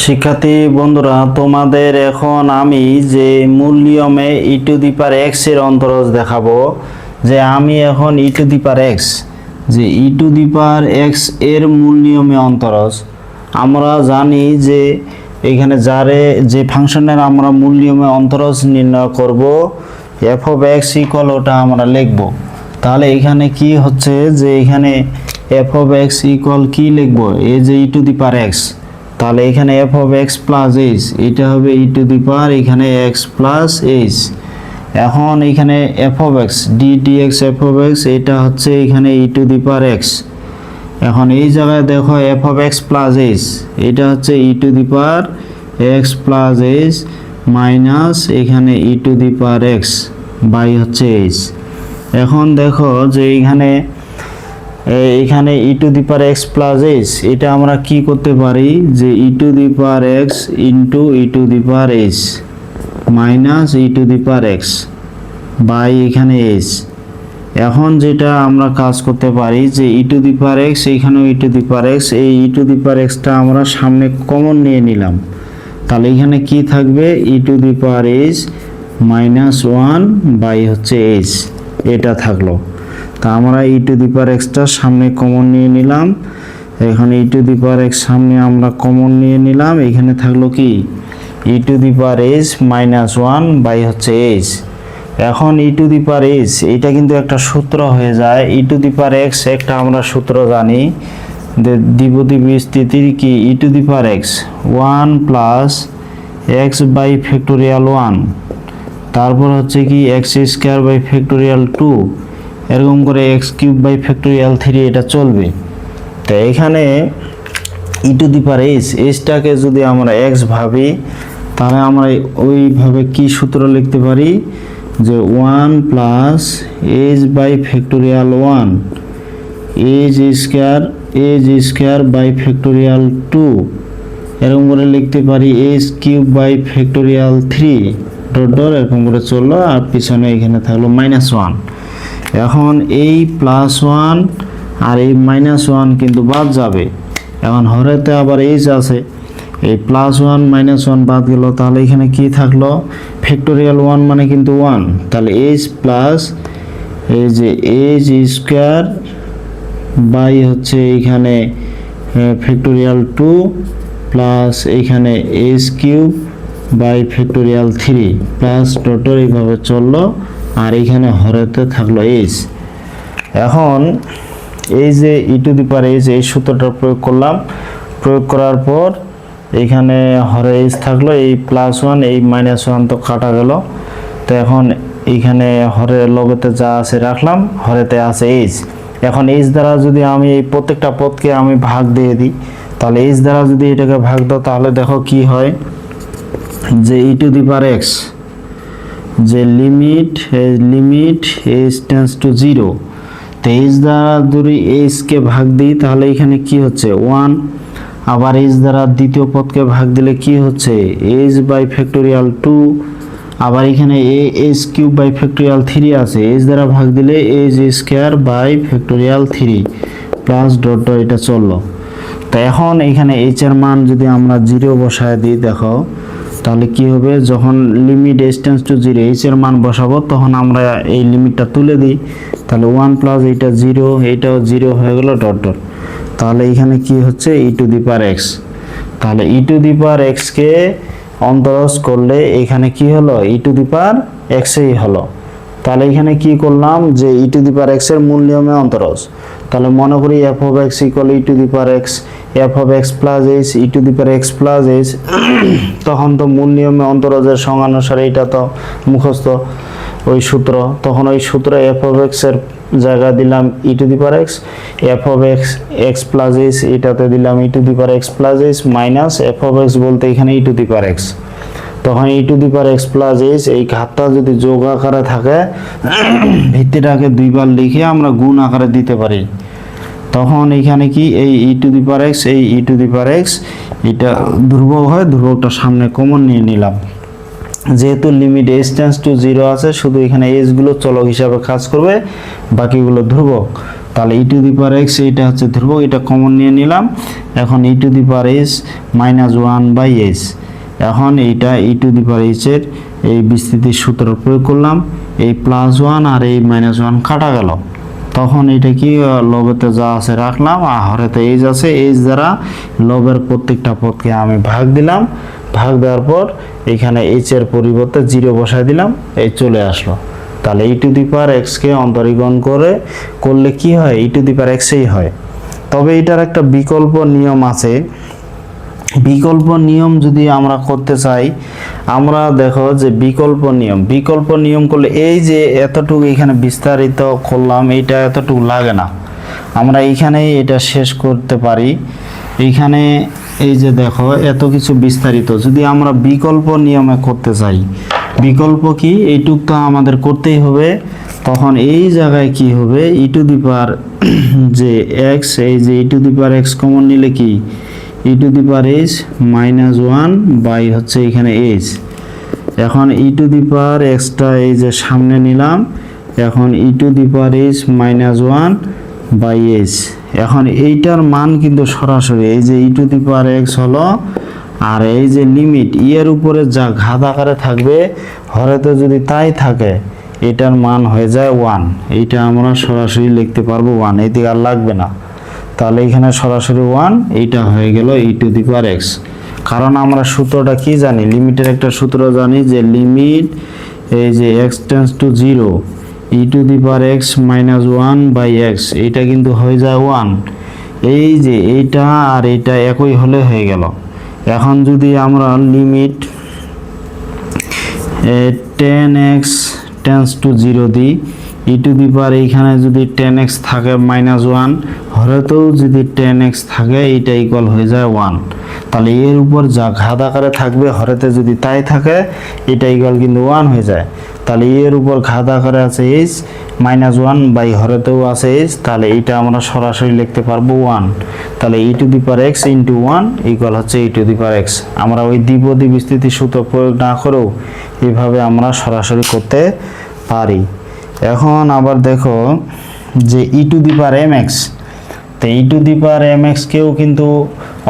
শিক্ষার্থী বন্ধুরা, তোমাদের এখন আমি যে মূল নিয়মে ই টু দি পার এক্সের অন্তরজ দেখাবো, যে আমি এখন ই টু দি পার এক্স যে ই টু দি পার এক্সের মূল নিয়মে অন্তরজ। আমরা জানি যে এখানে যারে, যে ফাংশনের আমরা মূল নিয়মে অন্তরজ নির্ণয় করব এফ অফ এক্স ইকুয়াল ওটা আমরা লিখব। তাহলে এখানে কি হচ্ছে, যে এখানে এফ অফ এক্স ইকুয়াল কি লিখব? এ যে ই টু দি পার এক্স তাহলে এখানে F of X plus H এটা হবে ই টু দি পাওয়ার এখানে এক্স প্লাস এইচ এখন এখানে F of X D D X F of X এটা হচ্ছে এখানে ই টু দি পাওয়ার এক্স এখন এই জায়গায় দেখো F of X plus H এটা হচ্ছে E to the power X plus H minus এখানে E to the power X by হচ্ছে এইচ এখন দেখো যে এখানে এখানে E to the power X plus H এটা আমরা কি করতে পারি? যে E to the power X into E to the power H minus E to the power X by এখানে এইচ এখন যেটা আমরা কাজ করতে পারি যে ই টু দি পার এক্স এইখানেও ই টু দি পার এক্স এই e to the power extra আমরা সামনে কমন নিয়ে নিলাম। তাহলে এখানে কি থাকবে? E to the power h minus one by হচ্ছে এইচ এটা থাকল। তা আমরা e to the power extra সামনে কমন নিয়ে নিলাম। এখানে ই টু দি পার এক্স সামনে আমরা কমন নিয়ে নিলাম। এখানে থাকল কি? E to the power H minus one by হচ্ছে এইচ এখন ই টু দি পার এইচ এটা কিন্তু একটা সূত্র হয়ে যায়। ই টু দি পার এক্স একটা আমরা সূত্র জানি। দ্বিপদী বিস্তৃতির কি? E to the power X one plus X by factorial one তারপর হচ্ছে কি? X square by factorial two এরকম করে X cube by factorial three এটা চলবে। তো এখানে ই টু দি পার এইচ এসটাকে যদি আমরা এক্স ভাবি, তাহলে আমরা ওইভাবে কি সূত্র লিখতে পারি? যে one plus H by factorial one H square H square by factorial two এরকম করে লিখতে পারি H cube by factorial three dot dot এরকম করে চলল, আর পিছনে এখানে থাকল মাইনাস ওয়ান এখন এই প্লাস ওয়ান আর এই মাইনাস ওয়ান কিন্তু বাদ যাবে। এখন হরেতে আবার এইচ আছে। এই প্লাস ওয়ান মাইনাস ওয়ান বাদ গেল, তাহলে এখানে কি থাকল? ফ্যাক্টোরিয়াল ওয়ান মানে কিন্তু ওয়ান তাহলে এইচ প্লাস এই যে এইচ স্কোয়ার বাই হচ্ছে এইখানে ফ্যাক্টোরিয়াল টু প্লাস এইখানে H cube by factorial three plus total এইভাবে চলল। আর এইখানে হরেতে থাকল এইচ। এখন এই যে ই টু দি পার এইচ, এই সূত্রটা প্রয়োগ করলাম। প্রয়োগ করার পর এইখানে হরে এইচ থাকল, এই প্লাস ওয়ান এই মাইনাস ওয়ান তো কাটা গেল। তো এখন এইখানে হরের লগতে যা আছে রাখলাম, হরেতে আছে এইচ। এখন এইচ দ্বারা যদি আমি এই প্রত্যেকটা পদকে আমি ভাগ দিয়ে দিই, তাহলে এইচ দ্বারা যদি এটাকে ভাগ দাও, তাহলে দেখো কি হয়? যে E to the power X যে limit limit H tends to zero তো এইচ দ্বারা যদি এইচকে ভাগ দিই, তাহলে এখানে কি হচ্ছে? ওয়ান আবার এইচ দ্বারা দ্বিতীয় পদকে ভাগ দিলে কি হচ্ছে? এইচ বাই ফ্যাক্টোরিয়াল টু আবার এখানে এ H cube by factorial three আছে। এইচ দ্বারা ভাগ দিলে H square by factorial three plus dot dot এটা চলল। তো এখন এখানে এইচ এর মান যদি আমরা জিরো বসায় দিই, দেখো। তাহলে কি হবে? যখন লিমিট এক্সটেন্স টু জিরো এইচের মান বসাবো, তখন আমরা এই লিমিটটা তুলে দিই। তাহলে ওয়ান প্লাস এইটা জিরো এইটাও জিরো হয়ে গেল ডট ডট তাহলে এখানে কি হচ্ছে? ই টু দি পার এক্স তাহলে ই টু দি পার এক্সকে অন্তরস করলে এখানে কি হলো? ই টু দি পার এক্সেই হলো। তাহলে এখানে কি করলাম যে ই টু দি পার এক্সের মূল নিয়মে অন্তরজ। তাহলে মনে করি F of X equal E to the power X F of X plus H E to the power X plus H তখন তো মূল নিয়মে অন্তরজের সংজ্ঞানুসারে এটা তো মুখস্থ ওই সূত্র। তখন ওই সূত্র এফ অফ এক্সের জায়গা দিলাম E to the power X F of X X plus H এটাতে দিলাম E to the power X plus H minus F of X বলতে এখানে E to the power X তখন E to the power X plus H এই ঘাতটা যদি যোগ আকারে থাকে, ভিত্তিটাকে দুইবার লিখে আমরা গুণ আকারে দিতে পারি। তখন এখানে কি? এই e to the power x এই e to the power x এটা ধ্রুবক হয়, ধ্রুবকটা সামনে কমন নিয়ে নিলাম। যেহেতু limit H tends to zero আছে, শুধু এখানে এইচগুলো চলক হিসাবে কাজ করবে, বাকিগুলো ধ্রুবক। তাহলে e to the power x এইটা হচ্ছে ধ্রুবক, এটা কমন নিয়ে নিলাম। এখন E to the power S minus one by S এখন এইটা ই টু দি পাওয়ার এর এই বিস্তৃতির সূত্র প্রয়োগ করলাম, এই প্লাস ওয়ান আর এই মাইনাস ওয়ান কাটা গেল। তখন এটা কি লবেতে যা আছে রাখলাম আর হরেতে এইজ আছে এইজ দ্বারা লবের প্রত্যেকটা পদকে আমি ভাগ দিলাম। ভাগ দেওয়ার পর এখানে এইচ এর পরিবর্তে জিরো বসায় দিলাম, এই চলে আসলো। তাহলে ই টু দি পাওয়ার এক্সকে অন্তরীকরণ করে, করলে কি হয়? ই টু দি পাওয়ার এক্সেই হয়। তবে এটার একটা বিকল্প নিয়ম আছে বিকল্প নিয়ম যদি আমরা করতে চাই, আমরা দেখো যে বিকল্প নিয়ম। বিকল্প নিয়ম করলে এই যে এতটুকু এখানে বিস্তারিত করলাম এটা এতটুকু লাগে না। আমরা এইখানেই এটা শেষ করতে পারি। এইখানে এই যে দেখো, এত কিছু বিস্তারিত। যদি আমরা বিকল্প নিয়মে করতে চাই, বিকল্প কি? এইটুক তো আমাদের করতেই হবে। তখন এই জায়গায় কি হবে? ই টু দি পার যে এক্স এই যে e to to the power x common নিলে কি? E to the power h minus one by হচ্ছে এখানে এইচ এখন ই টু দি পার এক্সটা এই যে সামনে নিলাম, এখন e to the power h minus one by h এখন এইটার মান কিন্তু সরাসরি, এই যে ই টু দি পার এক্স হলো, আর এই যে লিমিট ই এর উপরে যা ঘাত আকারে থাকবে, হরেতে যদি তাই থাকে, এটার মান হয়ে যায় ওয়ান এইটা আমরা সরাসরি লিখতে পারব ওয়ান এই দিকে আর লাগবে না। তাহলে এখানে সরাসরি ওয়ান এইটা হয়ে গেল ই টু দি পাওয়ার এক্স কারণ আমরা সূত্রটা কি জানি? লিমিটের একটা সূত্র জানি যে লিমিট এই যে x tends to zero e to the power x minus one by x এইটা কিন্তু হয়ে যায় ওয়ান এই যে এইটা আর এইটা একই হলে হয়ে গেল। এখন যদি আমরা limit ten x tends to zero দিই ই টু দি পাওয়ার এইখানে যদি টেন এক্স থাকে মাইনাস ওয়ান হরেতেও যদি টেন এক্স থাকে এইটা ইকুয়াল হয়ে যায় ওয়ান তাহলে এর উপর যা ঘাত আকারে থাকবে হরেতে যদি তাই থাকে, এটা ইকুয়াল কিন্তু ওয়ান হয়ে যায়। তাহলে এর উপর ঘাত আকারে আছে এইচ মাইনাস ওয়ান বাই হরেতেও আছে এইচ তাহলে এইটা আমরা সরাসরি লিখতে পারব ওয়ান তাহলে e to the power x into one equal হচ্ছে ই টু দি পার এক্স আমরা ওই দ্বিপদী বিস্তৃতি সূত্র প্রয়োগ না করেও এইভাবে আমরা সরাসরি করতে পারি। এখন আবার দেখো যে e to the power m x তো e to the power M এক্সকেও কিন্তু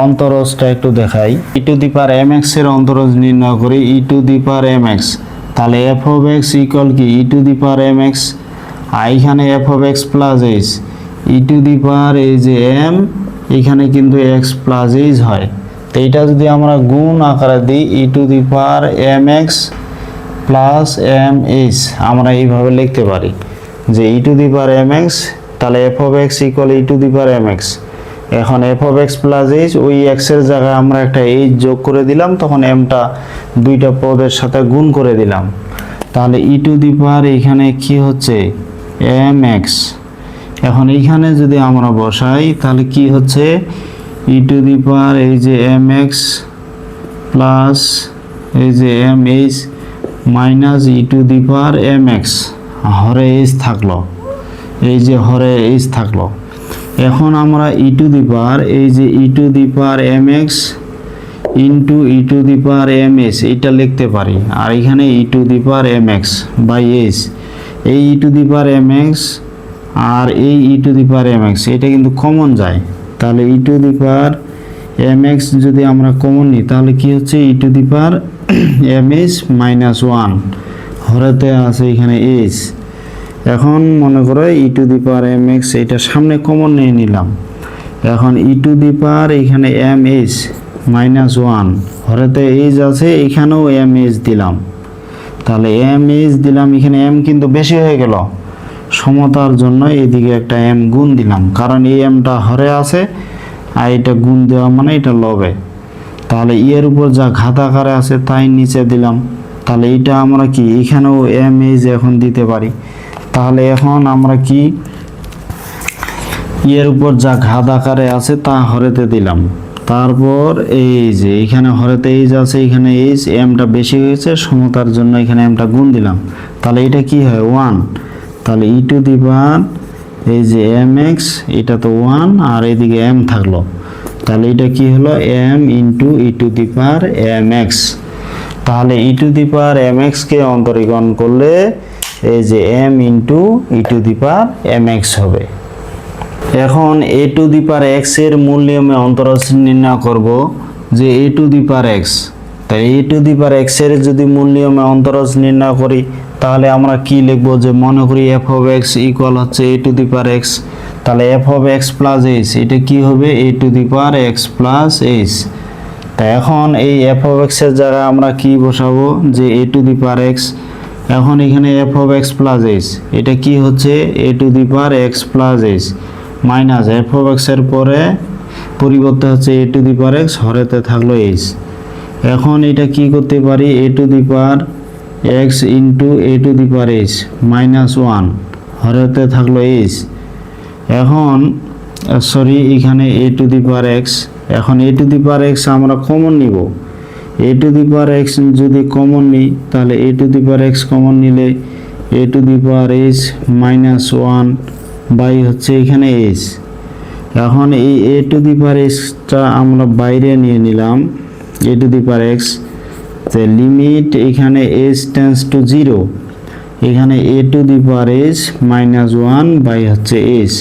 অন্তরজটা একটু দেখাই। ই টু দি পার এম এক্সের অন্তরজ নির্ণয় করি e to the power m x তাহলে এফ অফ এক্স ইকুয়াল কি? E to the power m x আর এখানে f of x plus h e to the power এই যে এম এখানে কিন্তু এক্স প্লাস এইচ হয়। তো এটা যদি আমরা গুণ আকারে দিই e to the power m x plus m h আমরা এইভাবে লিখতে পারি যে e to the power m x তাহলে f of x equal e to the power m x এখন f of x plus h ওই এক্সের জায়গায় আমরা একটা এইচ যোগ করে দিলাম, তখন এমটা দুইটা পদের সাথে গুণ করে দিলাম। তাহলে ই টু দি পার এখানে কি হচ্ছে? এম এক্স এখন এইখানে যদি আমরা বসাই, তাহলে কি হচ্ছে? ই টু দি পার এই যে এম এক্স প্লাস এই যে m h minus e to the power m x Hare H থাকল। এই যে হরে এইচ থাকল। এখন আমরা ই টু দি এই যে e to the power m x into e to the m s এটা লিখতে পারি। আর এখানে e to the power m x by h এই e to the power m x আর এই e to the power m x এটা কিন্তু common যায়। তাহলে e to the power m x যদি আমরা কমন নিই, তাহলে কি হচ্ছে? E to the power m s minus one হরেতে আছে এখানে এইচ এখন মনে করো e to the power m x এটা সামনে কমন নিয়ে নিলাম। এখন ই টু দি পাওয়ার এখানে এম এইচ মাইনাস ওয়ান হরেতে এইচ আছে, এখানেও এম এইচ দিলাম। তাহলে এম এইচ দিলাম, এখানে এম কিন্তু বেশি হয়ে গেল। সমতার জন্য এইদিকে একটা এম গুণ দিলাম, কারণ এই এমটা হরে আছে, আর এটা গুণ দেওয়া মানে এটা লবে। তাহলে ই এর উপর যা ঘাত আকারে আছে, তাই নিচে দিলাম। তাহলে এটা আমরা কি, এখানেও এম এইচ এখন দিতে পারি। তাহলে এখন আমরা কি ইয়ের উপর যা ঘাত আকারে আছে তা হরেতে দিলাম। তারপর এই যে এখানে হরেতে এইচ আছে, এখানে এইচ এমটা বেশি হয়েছে, সমতার জন্য এখানে এমটা গুণ দিলাম। তাহলে এটা কি হয়? ওয়ান তাহলে ই টু দি পাওয়ার এই যে এম এক্স এটা তো ওয়ান আর এদিকে এম থাকল। তাহলে এটা কি হলো? M into e to the m x তাহলে ই টু দি এম এক্সকে অন্তরীকরণ করলে এই যে m into e to the power m x হবে। এখন এ টু দি পার এক্সের মূল্যমে অন্তরজ নির্ণয় করব যে এ টু দি পার এক্স তাই এ টু দি পার এক্সের যদি মূল্যমে অন্তরজ নির্ণয় করি, তাহলে আমরা কি লিখব যে মনে করি এফ অফ এক্স ইকুয়াল হচ্ছে a to the power x তাহলে f of x plus h এটা কি হবে? A to the power x plus h তা এখন এই এফ অফ এক্সের জায়গায় আমরা কি বসাবো? যে এ টু দি পার এক্স এখন এখানে f of x plus h এটা কি হচ্ছে? A to the power x plus h minus f of এক্সের পরে পরিবর্তে হচ্ছে a to the power x হরেতে থাকল এইচ এখন এটা কি করতে পারি? A to the power x into a to the power h minus one হরেতে থাকল এইচ এখন সরি এখানে a to the power x এখন a to the power x আমরা কমন নিব। A to the power x যদি common নিই, তাহলে a to the power x common নিলে a to the power h minus one by হচ্ছে এখানে H এখন এই এ টু দি পার এক্সটা আমরা বাইরে নিয়ে নিলাম a to the power x যে লিমিট এখানে এইচ টেন্স টু জিরো এখানে a to the power h minus one by হচ্ছে এইচ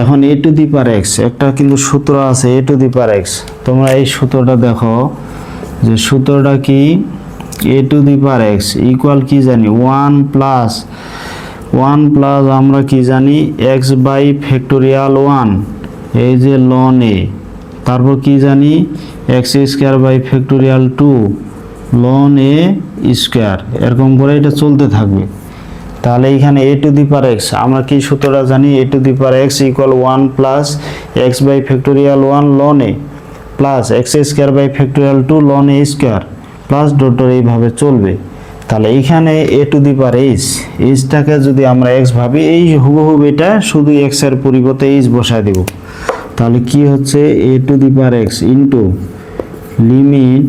এখন a to the power x একটা কিন্তু সূত্র আছে এ টু দি পার এক্স তোমরা এই সূত্রটা দেখো। যে সূত্রটা কি? A to the power x equal কি জানি? ওয়ান প্লাস ওয়ান প্লাস আমরা কি জানি? এক্স বাই ফ্যাক্টোরিয়াল ওয়ান এই যে লন এ তারপর কি জানি? X square by factorial two ln a square এরকম করে এটা চলতে থাকবে। তাহলে এখানে a to the power x আমরা কি সূত্রটা জানি? A to the power x equal one plus x by factorial one ln a plus x square by factorial two ln a square plus dot dot এইভাবে চলবে। তাহলে এইখানে এ to the power H, এইচটাকে যদি আমরা এক্স ভাবি, এই হুবহুব এটা শুধু এক্সের পরিবর্তে এইচ বসায় দেব। তাহলে কি হচ্ছে? A to the power x into limit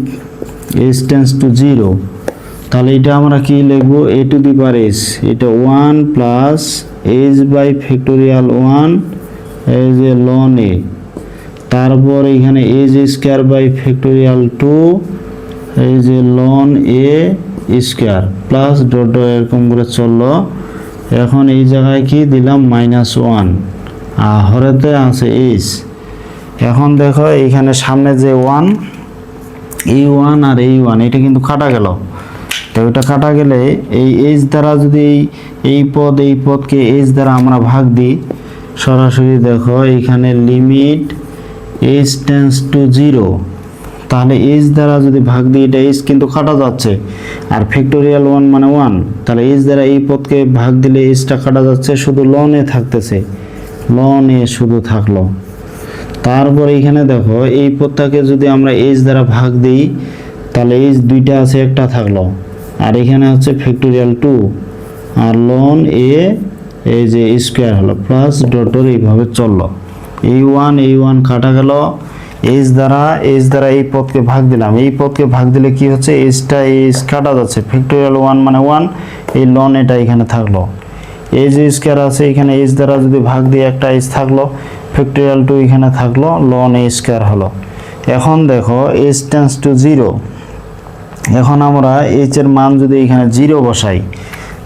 h tends to zero. তাহলে এটা আমরা কি লিখব? A to the power h, এটা one plus h by factorial one as a ln a. তারপর এখানে h square by factorial two এই যে ln a square plus dot এরকম করে চলল। এখন এই জায়গায় কি দিলাম? মাইনাস ওয়ান আর হরেতে আছে এইচ এখন দেখো এইখানে সামনে যে ওয়ান এই ওয়ান আর এই ওয়ান এটা কিন্তু কাটা গেল। তো ওটা কাটা গেলে এই এইচ দ্বারা যদি এই এই পদ, এই পদকে এইচ দ্বারা আমরা ভাগ দিই, সরাসরি দেখো এখানে limit h tends to zero তাহলে এইচ দ্বারা যদি ভাগ দিই, এটা এইচ কিন্তু কাটা যাচ্ছে। আর ফ্যাক্টোরিয়াল ওয়ান মানে ওয়ান তাহলে এইচ দ্বারা এই পদকে ভাগ দিলে এইচটা কাটা যাচ্ছে, শুধু লনে থাকতেছে। লনে শুধু থাকল। তারপর এখানে দেখো, এই পদটাকে যদি আমরা এইচ দ্বারা ভাগ দিই, তাহলে এইচ দুইটা আছে, একটা থাকল। আর এখানে হচ্ছে ফ্যাক্টোরিয়াল টু আর লন এ এই যে স্কোয়ার হলো প্লাস ডটর এইভাবে চলল। এই ওয়ান এই ওয়ান কাটা গেল। এইচ দ্বারা এইচ দ্বারা এই পদকে ভাগ দিলাম। এই পদকে ভাগ দিলে কি হচ্ছে? এইচটা এইচ কাটা যাচ্ছে। ফ্যাক্টোরিয়াল ওয়ান মানে ওয়ান এই লন এটা এখানে থাকল। এই যে স্কোয়ার আছে, এখানে এইচ দ্বারা যদি ভাগ দিয়ে একটা এইচ থাকল ফ্যাক্টোরিয়াল টু এখানে থাকল লন এ স্কোয়ার হলো। এখন দেখো এইচ টেন্স টু জিরো এখন আমরা এইচ এর মান যদি এখানে জিরো বসাই,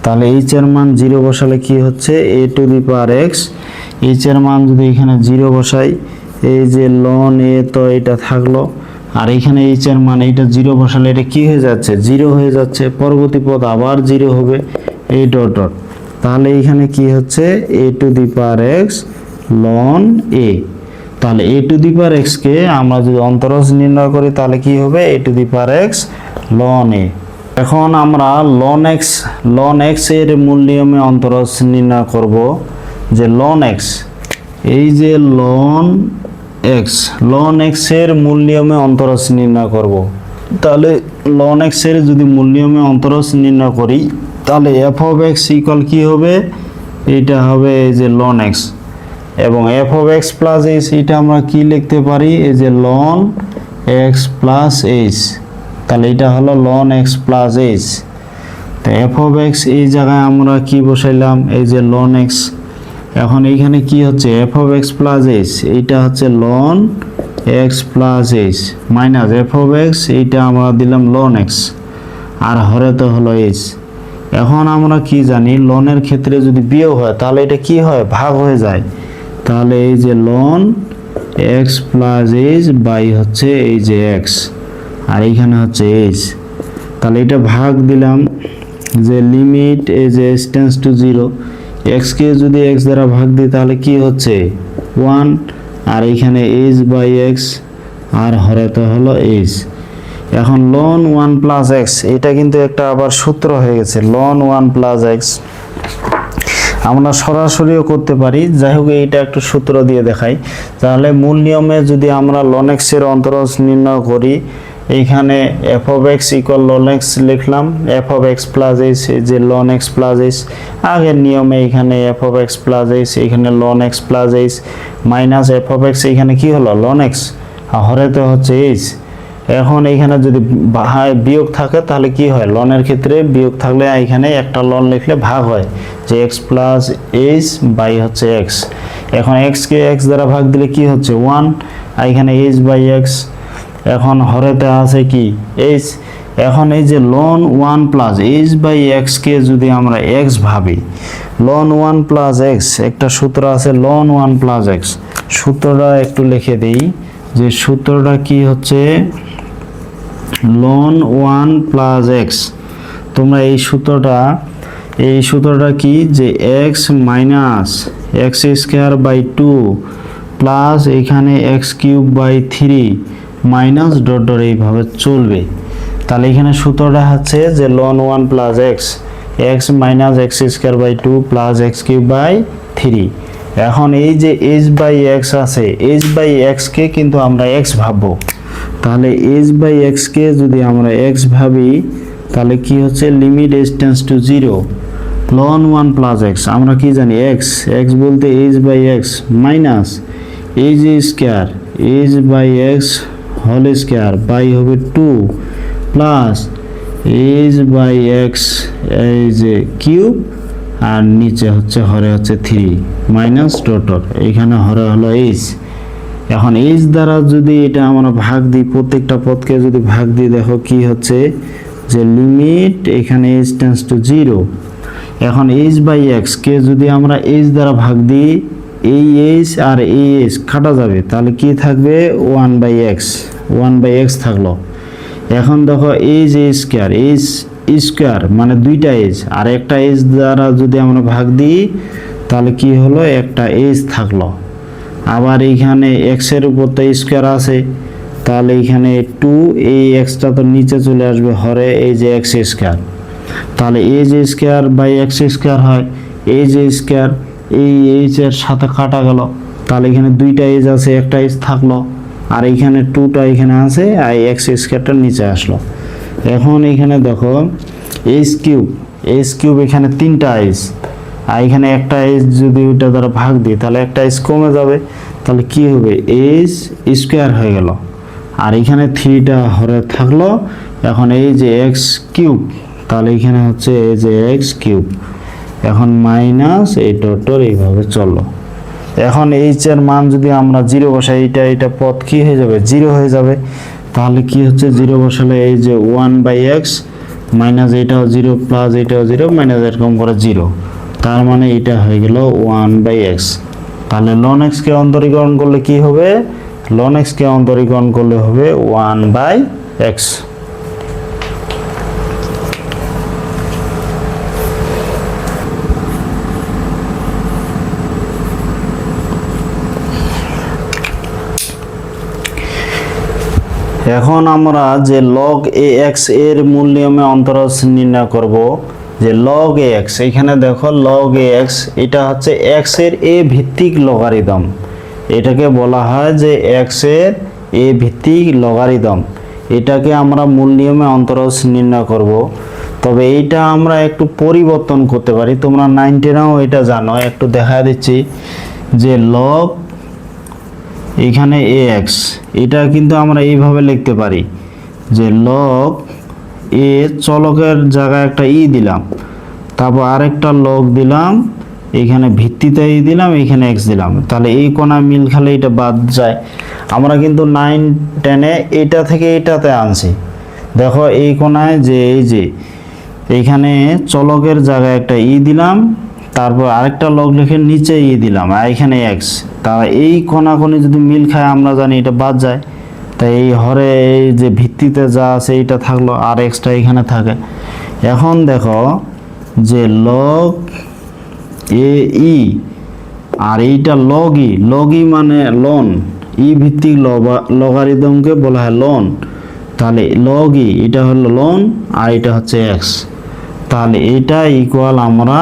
তাহলে এইচ এর মান জিরো বসালে কি হচ্ছে? A to the power x h এর মান যদি এখানে জিরো বসাই, এই যে লন এ তো এটা থাকল। আর এখানে এইচ এর মান, এইটা জিরো বসালে এটা কি হয়ে যাচ্ছে? জিরো হয়ে যাচ্ছে, পরবর্তী পদ আবার জিরো হবে এই ডট ডট তাহলে এখানে কি হচ্ছে? A to the power x ln a তাহলে a to the power x কে আমরা যদি অন্তরজ নির্ণয় করি, তাহলে কি হবে? A to the power x ln a এখন আমরা লন এক্স লন এক্সের মূল নিয়মে অন্তরজ নির্ণয় করব। যে লন এক্স এই যে লন এক্স লন এক্সের মূল নিয়মে অন্তরজ নির্ণয় করব। তাহলে লন এক্সের যদি মূল নিয়মে অন্তরজ নির্ণয় করি, তাহলে এফ অফ এক্স ইকুয়াল কি হবে? এটা হবে এই যে লন এক্স এবং f of x plus h এটা আমরা কি লিখতে পারি? এই যে লন এক্স প্লাস এইচ তাহলে এটা হলো লন এক্স প্লাস এইচ তো এফ অফ এক্স এই জায়গায় আমরা কি বসাইলাম? এই যে লন এক্স এখন এইখানে কি হচ্ছে? F of x plus h এইটা হচ্ছে ln x plus h minus f of x এইটা আমরা দিলাম লন এক্স আর হরে তো হলো এইচ এখন আমরা কি জানি, লনের ক্ষেত্রে যদি বিয়োগ হয়, তাহলে এটা কি হয়? ভাগ হয়ে যায়। তাহলে এই যে ln x plus h by হচ্ছে এই যে এক্স আর এইখানে হচ্ছে এইচ তাহলে এটা ভাগ দিলাম, যে লিমিট এই যে টেন্স টু জিরো এক্সকে যদি এক্স দ্বারা ভাগ দিই, তাহলে কি হচ্ছে? ওয়ান আর এইখানে এইচ বাই এক্স আর হরেতে হলো এইচ এখন লন ওয়ান প্লাস এক্স এটা কিন্তু একটা আবার সূত্র হয়ে গেছে লন ওয়ান প্লাস এক্স আমরা সরাসরিও করতে পারি, যাই হোক এইটা একটু সূত্র দিয়ে দেখাই। তাহলে মূল নিয়মে যদি আমরা লনেক্সের অন্তরজ নির্ণয় করি এইখানে f of x equal ln x লিখলাম f of x plus h যে লন এক্স প্লাস এইচ আগের নিয়মে এখানে f of x plus h এখানে ln x plus h minus f of x এখানে কি হলো? লন এক্স আর হরেতে হচ্ছে এইচ এখন এইখানে যদি ভাই বিয়োগ থাকে তাহলে কি হয়? লনের ক্ষেত্রে বিয়োগ থাকলে এখানে একটা লন লিখলে ভাগ হয়, যে এক্স প্লাস এইচ বাই হচ্ছে এক্স এখন এক্সকে এক্স দ্বারা ভাগ দিলে কি হচ্ছে? ওয়ান আর এখানে এইচ বাই এক্স এখন হরেতে আছে কি? এইচ এখন এই যে ln one plus h by এক্সকে যদি আমরা এক্স ভাবি লন ওয়ান প্লাস এক্স একটা সূত্র আছে লন ওয়ান প্লাস এক্স সূত্রটা একটু লিখে দিই, যে সূত্রটা কি হচ্ছে? লন ওয়ান প্লাস এক্স তোমরা এই সূত্রটা এই সূত্রটা কি? যে x minus x square by two plus এখানে x cube by three minus dot dot এইভাবে চলবে। তাহলে এখানে সূত্রটা হচ্ছে যে ln one plus x x minus x square by two plus x cube by three এখন এই যে এইচ বাই এক্স আছে এইচ বাই এক্সকে কিন্তু আমরা এক্স ভাববো। তাহলে এইচ বাই এক্সকে যদি আমরা এক্স ভাবি, তাহলে কি হচ্ছে? Limit tends to zero ln one plus x আমরা কি জানি? এক্স এক্স বলতে h by x minus h square h by x whole square by হবে two plus h by x এই যে কিউব আর নিচে হচ্ছে, হরে হচ্ছে থ্রি মাইনাস টোটর এখানে হরে হলো এইচ এখন এইচ দ্বারা যদি এটা আমরা ভাগ দিই, প্রত্যেকটা পদকে যদি ভাগ দিই, দেখো কি হচ্ছে যে লিমিট এখানে এইচ টেন্স টু জিরো এখন এইচ বাই এক্স কে যদি আমরা এইচ দ্বারা ভাগ দিই, এই এইচ আর এই এইচ কাটা যাবে, তাহলে কি থাকবে? One by x one by x থাকল। এখন দেখো h a square h square মানে দুইটা এইচ আর একটা এইচ দ্বারা যদি আমরা ভাগ দিই, তাহলে কি হলো? একটা এইচ থাকল। আবার এইখানে এক্সের উপর তো স্কোয়ার আছে, তাহলে এইখানে টু এই এক্সটা তো নিচে চলে আসবে হরে, এই যে এক্স স্কোয়ার। তাহলে এই যে স্কোয়ার বাই এক্স স্কোয়ার হয়, এই যে স্কোয়ার, এই এইচ এর সাথে কাটা গেল, তাহলে এখানে দুইটা এইচ আছে, একটা এইচ থাকল। আর এইখানে টুটা এখানে আছে, আর এক্স স্কোয়ারটা নিচে আসলো। এখন এখানে দেখো এইচ কিউব এইচ কিউব এখানে তিনটা আইস আর এখানে একটা এইচ যদি ওইটা দ্বারা ভাগ দিই, তাহলে একটা আইস কমে যাবে। তাহলে কি হবে? এইচ স্কোয়ার হয়ে গেল। আর এখানে থ্রিটা হরে থাকল। এখন এই যে এক্স কিউব তাহলে এখানে হচ্ছে এই যে এক্স কিউব এখন মাইনাস এই ডটর এইভাবে চলল। এখন এইচ এর মান যদি আমরা জিরো বসাই, এটা এটা পদ কি হয়ে যাবে? জিরো হয়ে যাবে। তাহলে কি হচ্ছে? জিরো বসালে এই যে ওয়ান বাই এক্স মাইনাস এইটাও জিরো প্লাস এইটাও জিরো মাইনাস এরকম করে জিরো। তার মানে এটা হয়ে গেল ওয়ান বাই এক্স তাহলে লন এক্সকে অন্তরীকরণ করলে কি হবে? লন এক্সকে অন্তরীকরণ করলে হবে ওয়ান বাই এক্স এখন আমরা যে লগ এ এক্সের মূল নিয়মে অন্তরজ নির্ণয় করব, যে লগ এ এক্স এখানে দেখো লগ এ এক্স এটা হচ্ছে এক্সের এ ভিত্তিক লগারিদম এটাকে বলা হয় যে এক্সের এ ভিত্তিক লগারিদম এটাকে আমরা মূল নিয়মে অন্তরজ নির্ণয় করব। তবে এইটা আমরা একটু পরিবর্তন করতে পারি। তোমরা নাইন এটা জানো। একটু দেখা দিচ্ছি যে লগ এখানে এ এক্স এটা কিন্তু আমরা এইভাবে লিখতে পারি যে লগ এ চলকের জায়গায় একটা ই দিলাম, তারপর আরেকটা লগ দিলাম, এখানে ভিত্তিতে ই দিলাম, এখানে এক্স দিলাম। তাহলে এই কোনা মিল খালে এটা বাদ যায়। আমরা কিন্তু নাইন টেনে এটা থেকে এটাতে আনছি। দেখো এই কোনায় যে এই যে এইখানে চলকের জায়গায় একটা ই দিলাম তারপর আরেকটা লগ লিখে নিচে ই দিলাম, আর এখানে এক্স তা এই কোনাকুনি যদি মিল খায়, আমরা জানি এটা বাদ যায়। তাই এই হরে এই যে ভিত্তিতে যা আছে, এইটা থাকল, আর এক্সটা এখানে থাকে। এখন দেখো যে লগ এ ই, আর এইটা লগই লগই মানে লোন ই ভিত্তিক লগারিদমকে বলা হয় লোন তাহলে লগ ই, এটা হলো লোন আর এটা হচ্ছে এক্স তাহলে এটা ইকুয়াল আমরা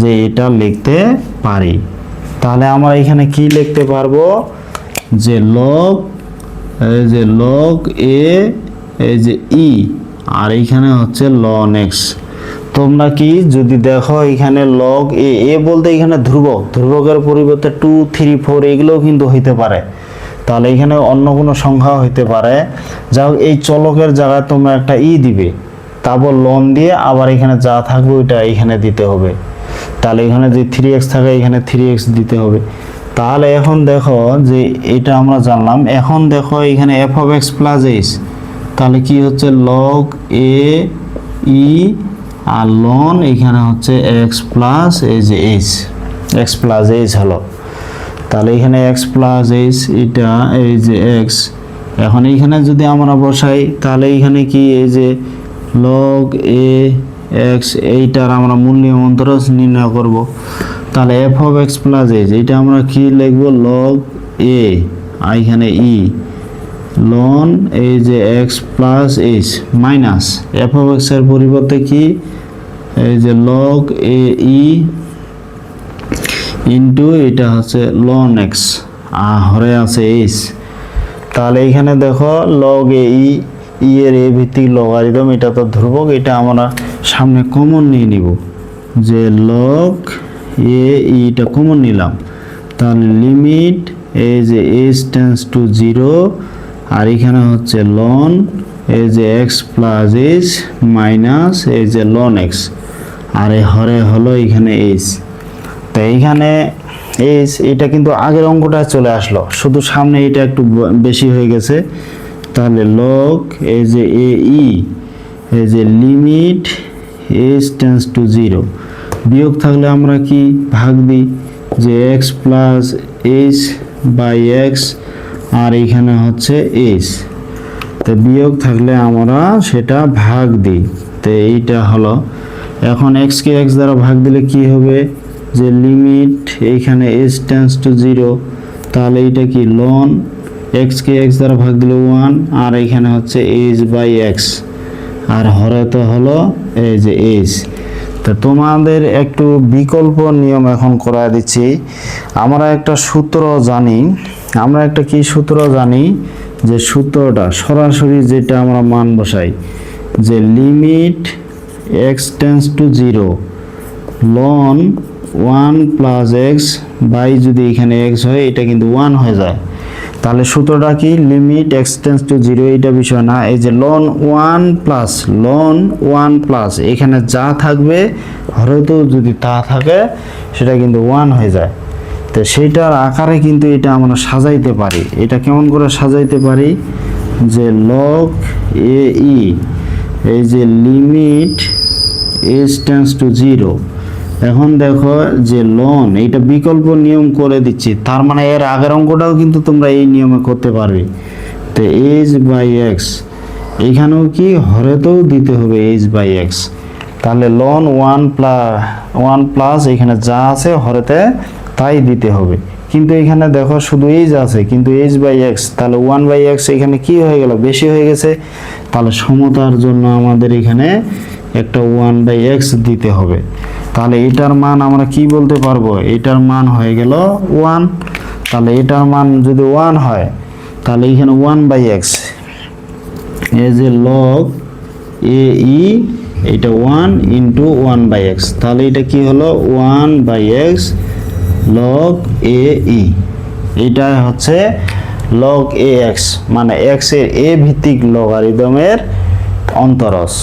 যে এটা লিখতে পারি। তাহলে আমরা এখানে কি লিখতে পারব? যে লগ এই যে লগ এ এই যে ই আর এইখানে হচ্ছে লন এক্স তোমরা কি যদি দেখো এখানে লগ এ এ বলতে এখানে ধ্রুবক, ধ্রুবকের পরিবর্তে টু থ্রি ফোর এগুলোও কিন্তু হইতে পারে। তাহলে এখানে অন্য কোনো সংখ্যা হইতে পারে। যা এই চলকের জায়গায় তোমরা একটা ই দিবে। তারপর লোন দিয়ে আবার এখানে যা থাকবে ওইটা এখানে দিতে হবে। তাহলে এখানে যে থ্রি এক্স থাকে, এখানে থ্রি এক্স দিতে হবে। তাহলে এখন দেখো যে এটা আমরা জানলাম, এখন দেখো এখানে f of x plus h তাহলে কি হচ্ছে? Log a E R loan এখানে হচ্ছে এক্স প্লাস এই যে এইচ এক্স প্লাস এইচ হলো। তাহলে এখানে এক্স প্লাস এইচ এটা এই যে এক্স এখন এইখানে যদি আমরা বসাই, তাহলে এইখানে কি? এই যে লগ এ এক্স এইটার আমরা মূল্য অন্তরস নির্ণয় করব। তাহলে f of x plus h এইটা আমরা কি লিখব? লগ এ এখানে ই লন এই যে x plus h minus f of এক্সের পরিবর্তে কি? এই যে লগ এ ই ইন্টু এটা হচ্ছে লন এক্স হরে আছে এইচ তাহলে এখানে দেখো লগ এ ই ই এর এ ভিত্তিক লগারিদম এটা তো ধ্রুবক, এটা আমরা সামনে কমন নিয়ে নিব। যে লগ এ ইটা কমন নিলাম। তাহলে লিমিট এই যে এইচ টেন্স টু জিরো আর এখানে হচ্ছে লন এই যে এক্স প্লাস এইচ মাইনাস এই যে লন এক্স আর এ হরে হলো এখানে এইচ তো এইখানে এইচ এটা কিন্তু আগের অঙ্কটা চলে আসলো। শুধু সামনে এটা একটু বেশি হয়ে গেছে। তাহলে লগ এই যে এ ই এই যে limit h tends to zero বিয়োগ থাকলে আমরা কি ভাগ দিই? যে x plus h by x আর এইখানে হচ্ছে এইচ তো বিয়োগ থাকলে আমরা সেটা ভাগ দিই। তো এইটা হলো, এখন এক্স কে এক্স দ্বারা ভাগ দিলে কি হবে? যে লিমিট এইখানে এস টেন্স টু জিরো তাহলে এইটা কি লন এক্স কে এক্স দ্বারা ভাগ দিলে ওয়ান আর এইখানে হচ্ছে এইচ বাই এক্স আর হরে তো হলো এই যে এইচ তো তোমাদের একটু বিকল্প নিয়ম এখন করা দিচ্ছি। আমরা একটা সূত্র জানি। আমরা একটা কি সূত্র জানি? যে সূত্রটা সরাসরি যেটা আমরা মান বসাই। যে limit x tends to zero ln one plus x by যদি এখানে এক্স হয়, এটা কিন্তু ওয়ান হয়ে যায়। তাহলে সূত্রটা কি? লিমিট এক্সটেন্স টু জিরো এটা বিষয় না। এই যে ln one plus ln one plus এখানে যা থাকবে, হয়তো যদি তা থাকে, সেটা কিন্তু ওয়ান হয়ে যায়। তো সেইটার আকারে কিন্তু এটা আমরা সাজাইতে পারি। এটা কেমন করে সাজাইতে পারি? যে লগ এ ই এই যে limit s tends to zero এখন দেখো যে লোন এইটা বিকল্প নিয়ম করে দিচ্ছি। তার মানে এর আগের অঙ্কটাও কিন্তু তোমরা এই নিয়মে করতে পারবে। তো এইচ বাই এক্স এখানেও কি হরেতেও দিতে হবে এইচ বাই এক্স তাহলে ln one plus one plus এখানে যা আছে হরেতে তাই দিতে হবে। কিন্তু এখানে দেখো শুধু এইচ আছে, কিন্তু এইচ বাই এক্স তাহলে ওয়ান বাই এক্স এখানে কি হয়ে গেল? বেশি হয়ে গেছে। তাহলে সমতার জন্য আমাদের এখানে একটা ওয়ান বাই এক্স দিতে হবে। তাহলে এটার মান আমরা কি বলতে পারব? এটার মান হয়ে গেল ওয়ান তাহলে এটার মান যদি ওয়ান হয়, তাহলে এখানে one by x as a log a e এটা one into one by x তাহলে এটা কি হলো? One by x log a e এটা হচ্ছে লগ এ এক্স মানে এক্সের এ ভিত্তিক লগারিদমের অন্তরস।